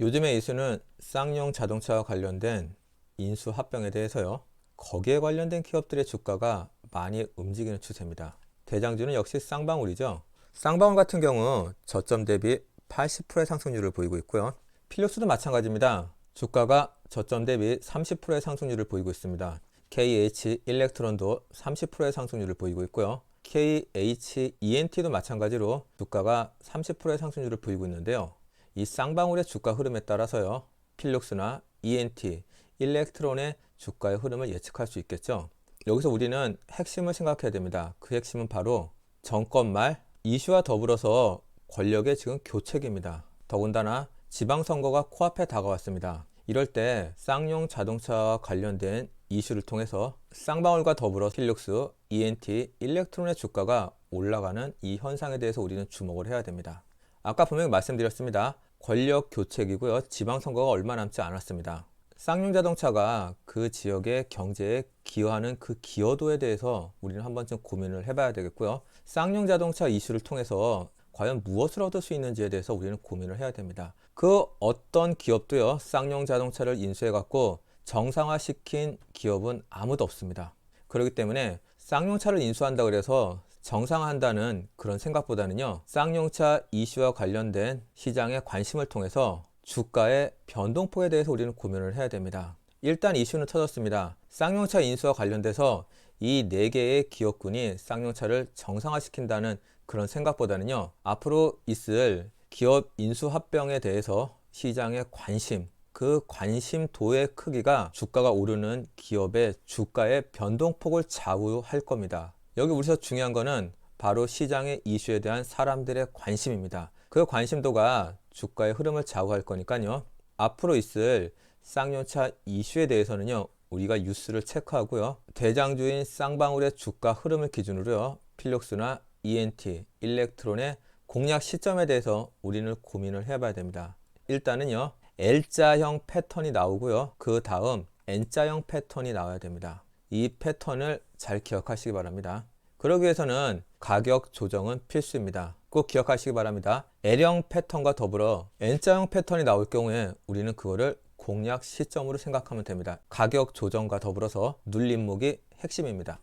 요즘의 이슈는 쌍용 자동차와 관련된 인수 합병에 대해서요. 거기에 관련된 기업들의 주가가 많이 움직이는 추세입니다. 대장주는 역시 쌍방울이죠. 쌍방울 같은 경우 저점 대비 80%의 상승률을 보이고 있고요. 필력수도 마찬가지입니다. 주가가 저점 대비 30%의 상승률을 보이고 있습니다. KH 일렉트론도 30%의 상승률을 보이고 있고요. KHENT도 마찬가지로 주가가 30%의 상승률을 보이고 있는데요. 이 쌍방울의 주가 흐름에 따라서요. 필룩스나 ENT, 일렉트론의 주가의 흐름을 예측할 수 있겠죠. 여기서 우리는 핵심을 생각해야 됩니다. 그 핵심은 바로 정권 말 이슈와 더불어서 권력의 지금 교체기입니다. 더군다나 지방선거가 코앞에 다가왔습니다. 이럴 때 쌍용 자동차와 관련된 이슈를 통해서 쌍방울과 더불어 필룩스, ENT, 일렉트론의 주가가 올라가는 이 현상에 대해서 우리는 주목을 해야 됩니다. 아까 분명히 말씀드렸습니다. 권력 교체기고요. 지방선거가 얼마 남지 않았습니다. 쌍용 자동차가 그 지역의 경제에 기여하는 그 기여도에 대해서 우리는 한 번쯤 고민을 해봐야 되겠고요. 쌍용 자동차 이슈를 통해서 과연 무엇을 얻을 수 있는지에 대해서 우리는 고민을 해야 됩니다. 그 어떤 기업도요, 쌍용 자동차를 인수해갖고 정상화시킨 기업은 아무도 없습니다. 그렇기 때문에 쌍용차를 인수한다 그래서 정상화한다는 그런 생각보다는요, 쌍용차 이슈와 관련된 시장의 관심을 통해서 주가의 변동폭에 대해서 우리는 고민을 해야 됩니다. 일단 이슈는 터졌습니다. 쌍용차 인수와 관련돼서 이 네 개의 기업군이 쌍용차를 정상화시킨다는 그런 생각보다는요, 앞으로 있을 기업 인수 합병에 대해서 시장의 관심, 그 관심도의 크기가 주가가 오르는 기업의 주가의 변동폭을 좌우할 겁니다. 여기 우리서 중요한 거는 바로 시장의 이슈에 대한 사람들의 관심입니다. 그 관심도가 주가의 흐름을 좌우할 거니까요. 앞으로 있을 쌍용차 이슈에 대해서는요. 우리가 뉴스를 체크하고요. 대장주인 쌍방울의 주가 흐름을 기준으로요. 필력수나 ENT, 일렉트론의 공략 시점에 대해서 우리는 고민을 해봐야 됩니다. 일단은요. L자형 패턴이 나오고요. 그 다음 N자형 패턴이 나와야 됩니다. 이 패턴을 잘 기억하시기 바랍니다. 그러기 위해서는 가격 조정은 필수입니다. 꼭 기억하시기 바랍니다. L형 패턴과 더불어 N자형 패턴이 나올 경우에 우리는 그거를 공략 시점으로 생각하면 됩니다. 가격 조정과 더불어서 눌림목이 핵심입니다.